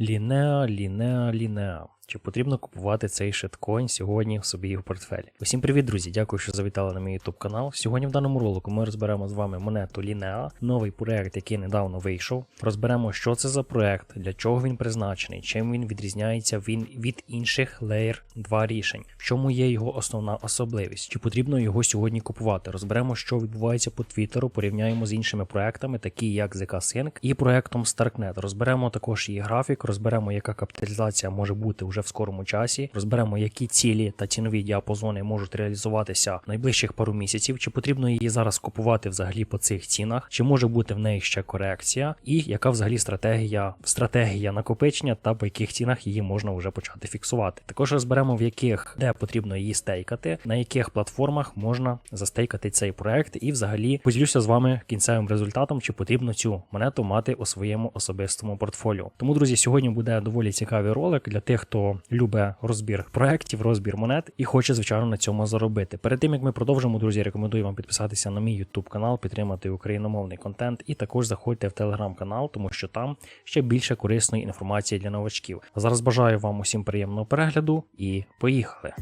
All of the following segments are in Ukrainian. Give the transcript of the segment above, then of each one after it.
Лінеа, Лінеа, Лінеа. Чи потрібно купувати цей шиткоін сьогодні в собі в портфелі? Усім привіт, друзі! Дякую, що завітали на мій YouTube канал. Сьогодні в даному ролику ми розберемо з вами монету Лінеа, новий проект, який недавно вийшов. Розберемо, що це за проект, для чого він призначений, чим він відрізняється він від інших Layer 2 рішень, в чому є його основна особливість, чи потрібно його сьогодні купувати. Розберемо, що відбувається по Твіттеру, порівняємо з іншими проектами, такі як ZK Sync і проектом StarkNet. Розберемо також її графік, розберемо, яка капіталізація може бути вже в скорому часі. Розберемо, які цілі та цінові діапазони можуть реалізуватися найближчих пару місяців, чи потрібно її зараз купувати взагалі по цих цінах, чи може бути в неї ще корекція, і яка взагалі стратегія, стратегія накопичення та по яких цінах її можна вже почати фіксувати. Також розберемо в яких де потрібно її стейкати, на яких платформах можна застейкати цей проект, і взагалі поділюся з вами кінцевим результатом, чи потрібно цю монету мати у своєму особистому портфоліо. Тому, друзі, сьогодні буде доволі цікавий ролик для тих, хто любить розбір проектів, розбір монет і хоче, звичайно, на цьому заробити. Перед тим як ми продовжимо, друзі, рекомендую вам підписатися на мій YouTube канал, підтримати україномовний контент, і також заходьте в телеграм-канал, тому що там ще більше корисної інформації для новачків. Зараз бажаю вам усім приємного перегляду і поїхали.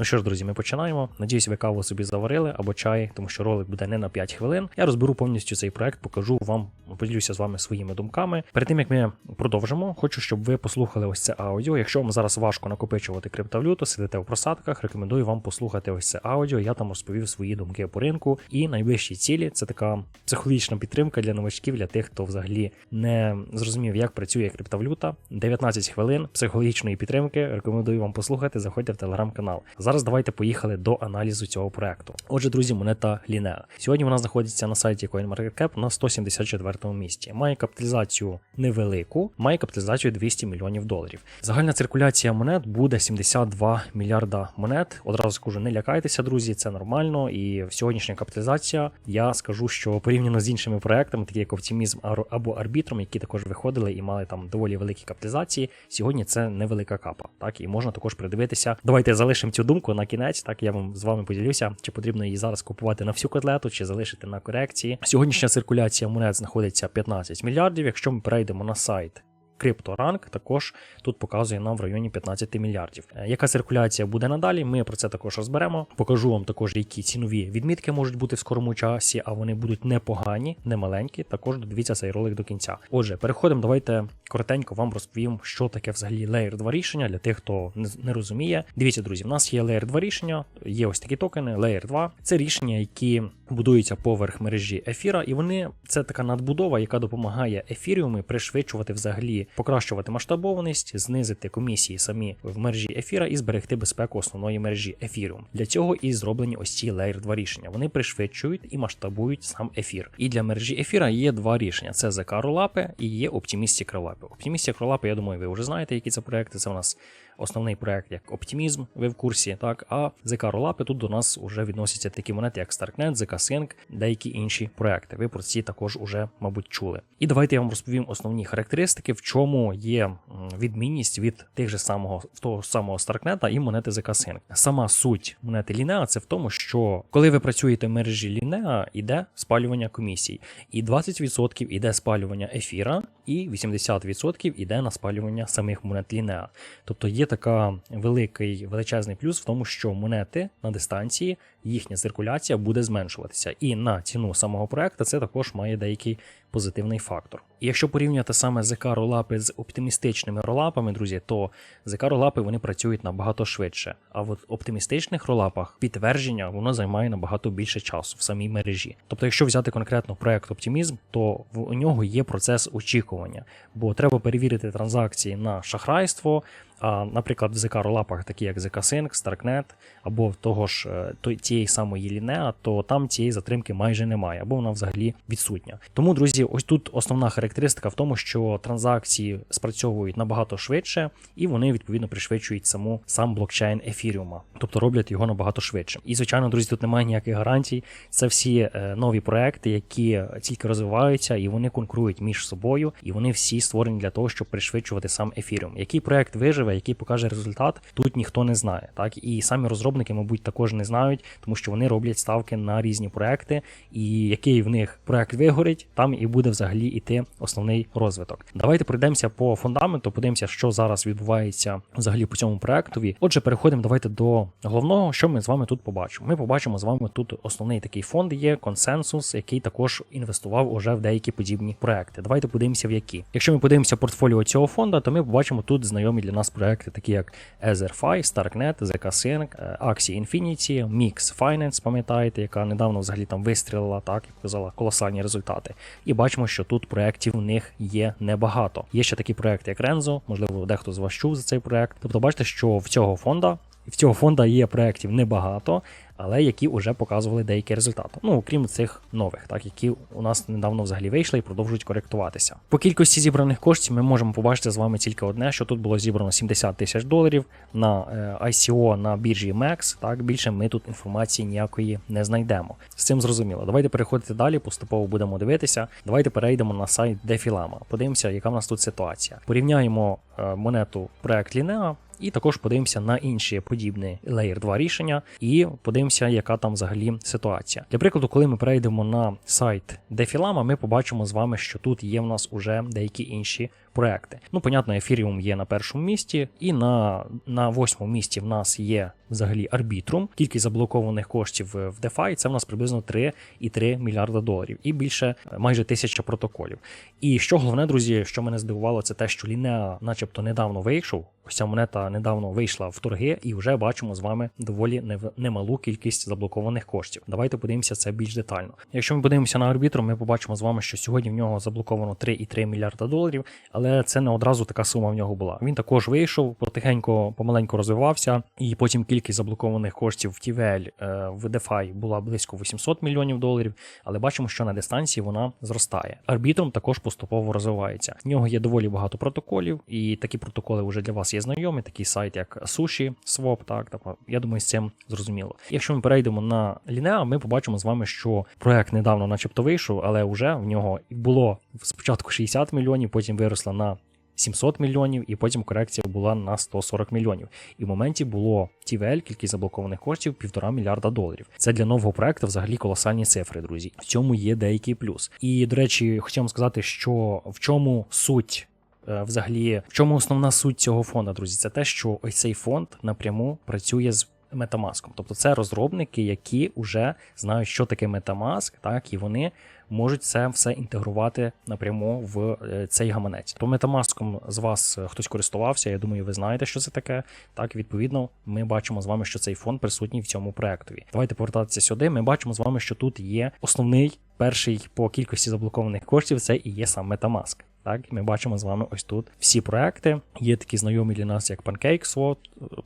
Ну що ж, друзі, ми починаємо. Надіюсь, ви каву собі заварили або чай, тому що ролик буде не на 5 хвилин. Я розберу повністю цей проект, покажу вам, поділюся з вами своїми думками. Перед тим як ми продовжимо, хочу, щоб ви послухали ось це аудіо. Якщо вам зараз важко накопичувати криптовалюту, сидите в просадках, рекомендую вам послухати ось це аудіо. Я там розповів свої думки по ринку і найближчі цілі. Це така психологічна підтримка для новачків, для тих, хто взагалі не зрозумів, як працює криптовалюта. 19 хвилин психологічної підтримки. Рекомендую вам послухати. Заходьте в телеграм-канал. Зараз давайте поїхали до аналізу цього проекту. Отже, друзі, монета Linea. Сьогодні вона знаходиться на сайті CoinMarketCap на 174 місці. Має капіталізацію невелику, має капіталізацію 200 мільйонів доларів. Загальна циркуляція монет буде 72 мільярда монет. Одразу скажу, не лякайтеся, друзі, це нормально. І сьогоднішня капіталізація, я скажу, що порівняно з іншими проектами, такі як Optimism або Арбітром, які також виходили і мали там доволі великі капіталізації. Сьогодні це невелика капа. Так і можна також придивитися. Давайте залишимо цю думку на кінець. Так я вам з вами поділюся, чи потрібно її зараз купувати на всю котлету, чи залишити на корекції. Сьогоднішня циркуляція монет знаходиться 15 мільярдів. Якщо ми перейдемо на сайт. CryptoRank також тут показує нам в районі 15 мільярдів. Е, Яка циркуляція буде надалі? Ми про це також розберемо. Покажу вам також, які цінові відмітки можуть бути в скорому часі, а вони будуть непогані, не маленькі. Також додивіться цей ролик до кінця. Отже, переходимо. Давайте коротенько вам розповім, що таке взагалі Layer 2 рішення для тих, хто не, не розуміє. Дивіться, друзі, в нас є Layer 2 рішення, є ось такі токени. Layer 2 це рішення, які будуються поверх мережі ефіра, і вони це така надбудова, яка допомагає ефіріуми пришвидшувати взагалі покращувати масштабованість, знизити комісії самі в мережі ефіра і зберегти безпеку основної мережі ефіру. Для цього і зроблені ось ці Layer 2 рішення. Вони пришвидшують і масштабують сам ефір. І для мережі ефіра є два рішення: це ZK Rollup і є Optimistic Rollup. Optimistic Rollup, я думаю, ви вже знаєте, які це проекти. Це у нас основний проект як Optimism, ви в курсі, так, а ZK Rollup тут до нас вже відносяться такі монети, як StarkNet, ZK Sync, деякі інші проекти. Ви про ці також уже, мабуть, чули. І давайте я вам розповім основні характеристики, в чому є відмінність від тих же самого того самого StarkNet і монети ZK Sync. Сама суть монети Linea це в тому, що коли ви працюєте в мережі Linea, іде спалювання комісій, і 20% іде спалювання ефіра, і 80% іде на спалювання самих монет Linea. Тобто є така великий величезний плюс в тому, що монети на дистанції їхня циркуляція буде зменшуватися. І на ціну самого проекту це також має деякий позитивний фактор. І якщо порівняти саме ZK ролапи з оптимістичними ролапами, друзі, то ZK ролапи вони працюють набагато швидше. А в оптимістичних ролапах підтвердження воно займає набагато більше часу в самій мережі. Тобто, якщо взяти конкретно проект Оптимізм, то у нього є процес очікування, бо треба перевірити транзакції на шахрайство. А, наприклад, в ZK ролапах, такі як ZK Sync, StarkNet, або того ж е, тієї самої Linea, то там цієї затримки майже немає, або вона взагалі відсутня. Тому, друзі, ось тут основна характеристика в тому, що транзакції спрацьовують набагато швидше, і вони відповідно пришвидшують саму сам блокчейн ефіріума, тобто роблять його набагато швидше. І звичайно, друзі, тут немає ніяких гарантій. Це всі е, нові проекти, які тільки розвиваються, і вони конкурують між собою, і вони всі створені для того, щоб пришвидшувати сам ефіріум. Який проект виживе, який покаже результат, тут ніхто не знає. Так і самі розробники, мабуть, також не знають, тому що вони роблять ставки на різні проекти, і який в них проект вигорить, там і буде взагалі іти основний розвиток. Давайте пройдемося по фундаменту, подивимося, що зараз відбувається взагалі по цьому проектові. Отже, переходимо давайте до головного, що ми з вами тут побачимо. Ми побачимо з вами тут основний такий фонд є консенсус, який також інвестував уже в деякі подібні проекти. Давайте подивимося, в які. Якщо ми подивимося портфоліо цього фонду, то ми побачимо тут знайомі для нас проекти, такі як EtherFi, StarkNet, ZK-Sync, е, Axie Infinity, Mix Finance, пам'ятаєте, яка недавно взагалі там вистрілила, так і показала колосальні результати. І бачимо, що тут проєктів в них є небагато. Є ще такі проекти, як Renzo, можливо, дехто з вас чув за цей проект. Тобто, бачите, що в цього фонда. В цього фонда є проєктів небагато, але які вже показували деякі результати. Ну, окрім цих нових, так які у нас недавно взагалі вийшли і продовжують коректуватися. По кількості зібраних коштів ми можемо побачити з вами тільки одне, що тут було зібрано 70 тисяч доларів на е, ICO на біржі MEX. Так більше ми тут інформації ніякої не знайдемо. З цим зрозуміло. Давайте переходити далі, поступово будемо дивитися. Давайте перейдемо на сайт Defilama. Подивимося, яка в нас тут ситуація. Порівняємо е, монету проект Linea і також подивимося на інші подібні Layer 2 рішення, і подивимося, яка там взагалі ситуація. Для прикладу, коли ми перейдемо на сайт Дефілама, ми побачимо з вами, що тут є в нас уже деякі інші проекти. Ну, понятно, Ethereum є на першому місці, і на на восьмому місці в нас є взагалі Arbitrum. Кількість заблокованих коштів в DeFi це в нас приблизно 3,3 мільярда доларів, і більше майже тисяча протоколів. І що головне, друзі, що мене здивувало, це те, що Лінеа, начебто, недавно вийшов. Ось ця монета недавно вийшла в торги, і вже бачимо з вами доволі немалу кількість заблокованих коштів. Давайте подивимося це більш детально. Якщо ми подивимося на арбітру, ми побачимо з вами, що сьогодні в нього заблоковано 3,3 мільярда доларів, але це не одразу така сума в нього була. Він також вийшов, потихеньку, помаленьку розвивався, і потім кількість заблокованих коштів в TVL е, в DeFi була близько 800 мільйонів доларів, але бачимо, що на дистанції вона зростає. Арбітром також поступово розвивається. В нього є доволі багато протоколів, і такі протоколи вже для вас є знайомі. Такий сайт, як Sushi Swap, так тобто, я думаю, з цим зрозуміло. Якщо ми перейдемо на Linea, ми побачимо з вами, що проект недавно, начебто, вийшов, але вже в нього було спочатку 60 мільйонів, потім виросло на 700 мільйонів, і потім корекція була на 140 мільйонів. І в моменті було TVL, кількість заблокованих коштів, півтора мільярда доларів. Це для нового проекту взагалі колосальні цифри, друзі. В цьому є деякий плюс. І до речі, хотів вам сказати, що в чому суть. Е, взагалі, в чому основна суть цього фонду, друзі? Це те, що ось цей фонд напряму працює з Metamask. Тобто це розробники, які вже знають, що таке Metamask, так і вони можуть це все інтегрувати напряму в е, цей гаманець. То Metamask з вас е, хтось користувався. Я думаю, ви знаєте, що це таке. Так, відповідно, ми бачимо з вами, що цей фонд присутній в цьому проектові. Давайте повертатися сюди. Ми бачимо з вами, що тут є основний перший по кількості заблокованих коштів. Це і є сам Metamask. Так, ми бачимо з вами ось тут всі проекти. Є такі знайомі для нас, як PancakeSwap,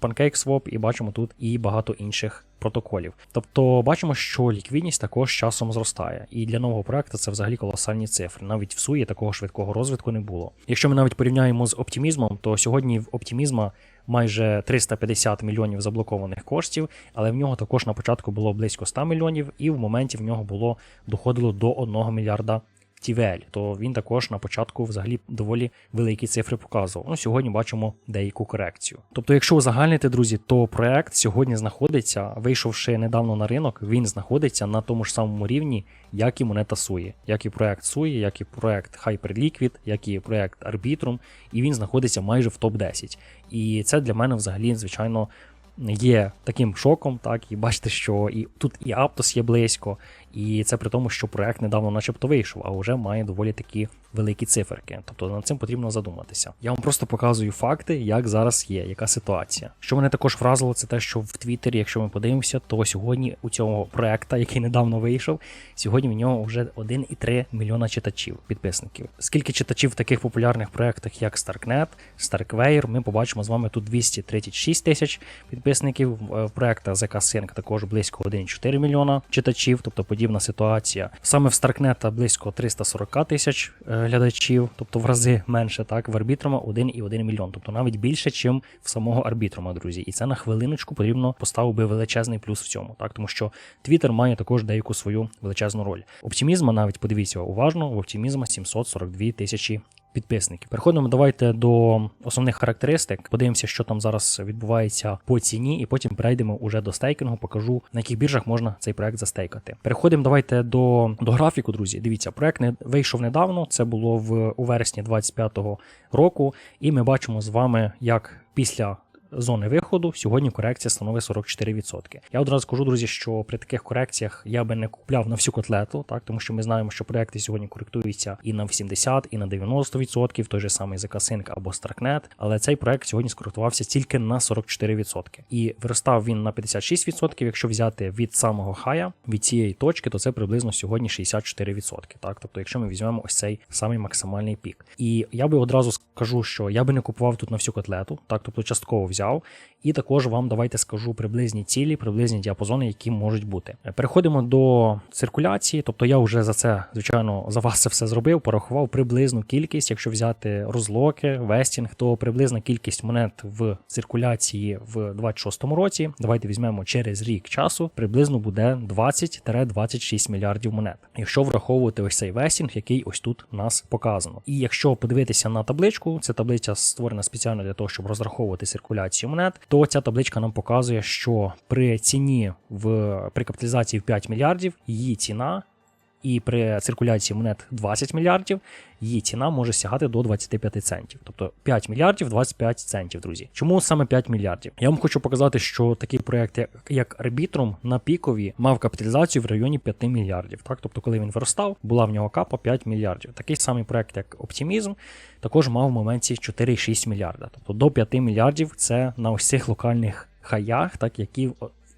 PancakeSwap, і бачимо тут і багато інших протоколів. Тобто бачимо, що ліквідність також часом зростає. І для нового проекту це взагалі колосальні цифри. Навіть в суї такого швидкого розвитку не було. Якщо ми навіть порівняємо з оптимізмом, то сьогодні в оптимізма майже 350 мільйонів заблокованих коштів, але в нього також на початку було близько 100 мільйонів, і в моменті в нього було доходило до 1 мільярда TVL, то він також на початку взагалі доволі великі цифри показував. Ну, Сьогодні бачимо деяку корекцію. Тобто, якщо узагальнити, друзі, то проект сьогодні знаходиться, вийшовши недавно на ринок, він знаходиться на тому ж самому рівні, як і монета Суї, як і проект Суї, як і проект Hyperliquid, як і проект Arbitrum, і він знаходиться майже в топ-10. І це для мене взагалі, звичайно. Є таким шоком, так, і бачите, що і тут і Аптос є близько, і це при тому, що проект недавно, начебто, вийшов, а вже має доволі такі великі циферки. Тобто над цим потрібно задуматися. Я вам просто показую факти, як зараз є, яка ситуація. Що мене також вразило, це те, що в Твіттері, якщо ми подивимося, то сьогодні у цього проекта, який недавно вийшов, сьогодні в нього вже 1,3 мільйона читачів, підписників. Скільки читачів в таких популярних проектах, як StarkNet, StarkWire, ми побачимо з вами тут 236 тисяч підписників. В проекта ZK Sync також близько 1,4 мільйона читачів, тобто подібна ситуація. Саме в Старкнета близько 340 тисяч е, глядачів, тобто в рази менше, так, в арбітрома 1,1 мільйон, тобто навіть більше, ніж в самого арбітрома, друзі. І це на хвилиночку потрібно поставив би величезний плюс в цьому, так, тому що Twitter має також деяку свою величезну роль. Оптимізма навіть подивіться уважно, в оптимізма 742 тисячі підписників. Переходимо давайте до основних характеристик. Подивимося, що там зараз відбувається по ціні, і потім перейдемо уже до стейкінгу. Покажу на яких біржах можна цей проект застейкати. Переходимо давайте до, до графіку, друзі. Дивіться, проект не вийшов недавно. Це було в у вересні 25-го року, і ми бачимо з вами, як після зони виходу сьогодні корекція становить 44%. Я одразу скажу, друзі, що при таких корекціях я би не купляв на всю котлету, так тому що ми знаємо, що проекти сьогодні коректуються і на 80, і на 90%, той же самий ZK або Starknet, але цей проект сьогодні скоректувався тільки на 44%. І виростав він на 56%, якщо взяти від самого хая, від цієї точки, то це приблизно сьогодні 64%. Так, тобто, якщо ми візьмемо ось цей самий максимальний пік. І я би одразу скажу, що я би не купував тут на всю котлету, так, тобто частково взяв. І також вам давайте скажу приблизні цілі, приблизні діапазони, які можуть бути. Переходимо до циркуляції. Тобто я вже за це, звичайно, за вас це все зробив, порахував приблизну кількість. Якщо взяти розлоки, вестінг, то приблизна кількість монет в циркуляції в 26-му році. Давайте візьмемо через рік часу, приблизно буде 20-26 мільярдів монет. Якщо враховувати ось цей вестінг, який ось тут нас показано. І якщо подивитися на табличку, це таблиця створена спеціально для того, щоб розраховувати циркуляцію монет, то ця табличка нам показує, що при ціні в при капіталізації в 5 мільярдів її ціна. І при циркуляції монет 20 мільярдів її ціна може сягати до 25 центів. Тобто 5 мільярдів 25 центів, друзі. Чому саме 5 мільярдів? Я вам хочу показати, що такий проект, як, Arbitrum на пікові, мав капіталізацію в районі 5 мільярдів. Так, тобто, коли він виростав, була в нього капа 5 мільярдів. Такий самий проект, як Optimism, також мав в моменті 4,6 мільярда. Тобто до 5 мільярдів це на цих локальних хаях, так які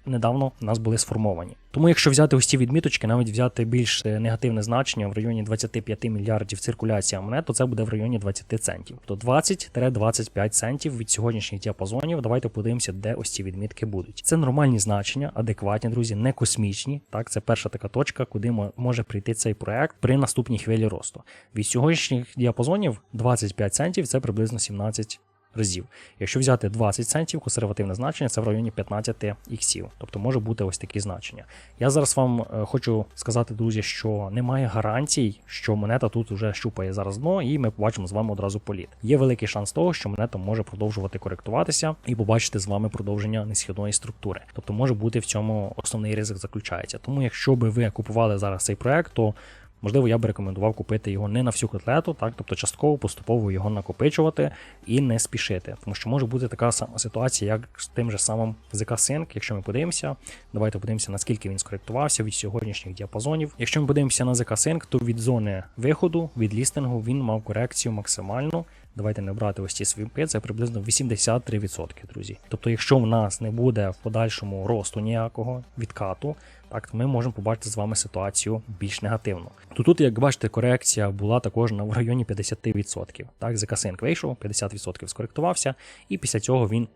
недавно у нас були сформовані. Тому, якщо взяти ось ці відміточки, навіть взяти більш е, негативне значення в районі 25 мільярдів циркуляція монет, то це буде в районі 20 центів. То 20-25 центів від сьогоднішніх діапазонів. Давайте подивимося, де ось ці відмітки будуть. Це нормальні значення, адекватні, друзі, не космічні. Так, це перша така точка, куди може прийти цей проект при наступній хвилі росту. Від сьогоднішніх діапазонів 25 центів це приблизно 17 разів. Якщо взяти 20 центів, консервативне значення це в районі 15 іксів. Тобто може бути ось такі значення. Я зараз вам е, хочу сказати, друзі, що немає гарантій, що монета тут вже щупає зараз дно, і ми побачимо з вами одразу політ. Є великий шанс того, що монета може продовжувати коректуватися і побачити з вами продовження несхідної структури. Тобто може бути в цьому основний ризик заключається. Тому, якщо би ви купували зараз цей проект, то Можливо, я би рекомендував купити його не на всю котлету, так, тобто частково поступово його накопичувати і не спішити. Тому що може бути така сама ситуація, як з тим же самим ZK Sync, якщо ми подивимося, давайте подивимося, наскільки він скоректувався від сьогоднішніх діапазонів. Якщо ми подивимося на ZK Sync, то від зони виходу, від лістингу він мав корекцію максимальну. Давайте не брати ось ці свіпи, це приблизно 83%, друзі. Тобто, якщо в нас не буде в подальшому росту ніякого відкату, так ми можемо побачити з вами ситуацію більш негативну. То тут, як бачите, корекція була також на в районі 50%. Так, Закасинк вийшов, 50% скоректувався, і після цього він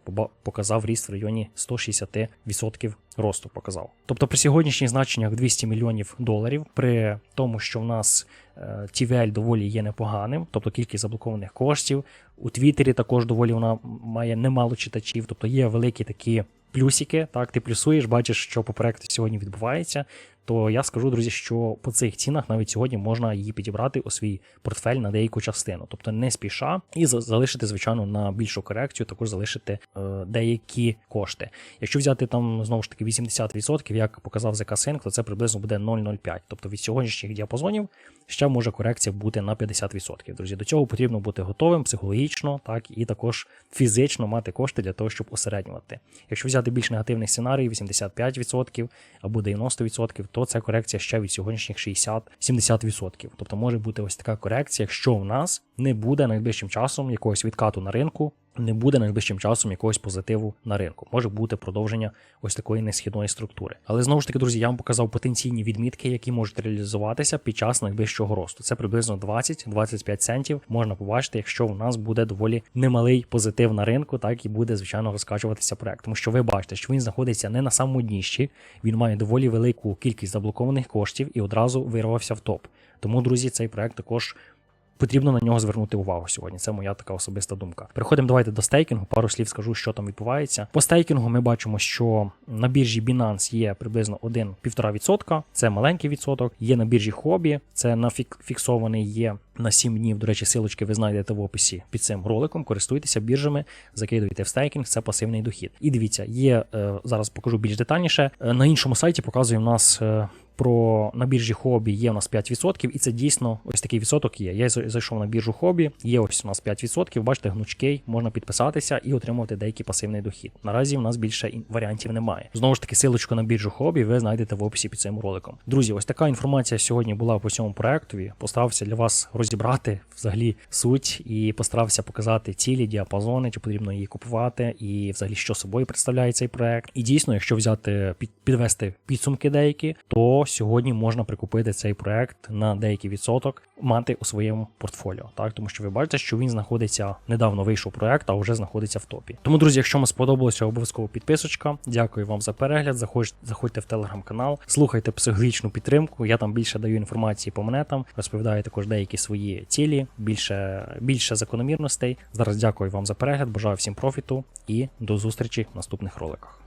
показав ріст в районі 160% росту. Показав. Тобто при сьогоднішніх значеннях 200 мільйонів доларів, при тому, що в нас TVL е, доволі є непоганим, тобто кількість заблокованих коштів. У Твіттері також доволі вона має немало читачів, тобто є великі такі плюсики. Так, ти плюсуєш, бачиш, що по проекту сьогодні відбувається то я скажу, друзі, що по цих цінах навіть сьогодні можна її підібрати у свій портфель на деяку частину, тобто не спіша, і залишити, звичайно, на більшу корекцію, також залишити е, деякі кошти. Якщо взяти там знову ж таки 80%, як показав ZK то це приблизно буде 0,05. Тобто від сьогоднішніх діапазонів ще може корекція бути на 50%. Друзі, до цього потрібно бути готовим психологічно, так і також фізично мати кошти для того, щоб осереднювати. Якщо взяти більш негативний сценарій, 85% або 90%, то це корекція ще від сьогоднішніх 60-70%. Тобто може бути ось така корекція, якщо в нас не буде найближчим часом якогось відкату на ринку. Не буде найближчим часом якогось позитиву на ринку. Може бути продовження ось такої несхідної структури. Але знову ж таки, друзі, я вам показав потенційні відмітки, які можуть реалізуватися під час найближчого росту. Це приблизно 20-25 центів. Можна побачити, якщо у нас буде доволі немалий позитив на ринку, так і буде, звичайно, розкачуватися проект. Тому що ви бачите, що він знаходиться не на самому дніщі, він має доволі велику кількість заблокованих коштів і одразу вирвався в топ. Тому, друзі, цей проект також потрібно на нього звернути увагу сьогодні. Це моя така особиста думка. Переходимо давайте до стейкінгу. Пару слів скажу, що там відбувається. По стейкінгу ми бачимо, що на біржі Binance є приблизно 1-1,5%. Це маленький відсоток. Є на біржі Хобі, це на фіксований є на 7 днів. До речі, силочки ви знайдете в описі під цим роликом. Користуйтеся біржами, закидуйте в стейкінг, це пасивний дохід. І дивіться, є е, зараз покажу більш детальніше. Е, на іншому сайті показує в нас. Про на біржі хобі є у нас 5%, і це дійсно ось такий відсоток є. Я зайшов на біржу хобі, є ось у нас 5%, бачите, гнучкий, можна підписатися і отримувати деякий пасивний дохід. Наразі в нас більше варіантів немає. Знову ж таки, силочку на біржу хобі ви знайдете в описі під цим роликом. Друзі, ось така інформація сьогодні була по цьому проектові. Постарався для вас розібрати взагалі суть і постарався показати цілі діапазони, чи потрібно її купувати, і взагалі що собою представляє цей проект. І дійсно, якщо взяти під, підвести підсумки деякі, то сьогодні можна прикупити цей проект на деякий відсоток, мати у своєму портфоліо. Так, тому що ви бачите, що він знаходиться недавно вийшов проект, а вже знаходиться в топі. Тому, друзі, якщо вам сподобалося, обов'язково підписочка. Дякую вам за перегляд. Заходь, заходьте в телеграм-канал, слухайте психологічну підтримку. Я там більше даю інформації по монетам, розповідаю також деякі свої цілі, більше, більше закономірностей. Зараз дякую вам за перегляд. Бажаю всім профіту і до зустрічі в наступних роликах.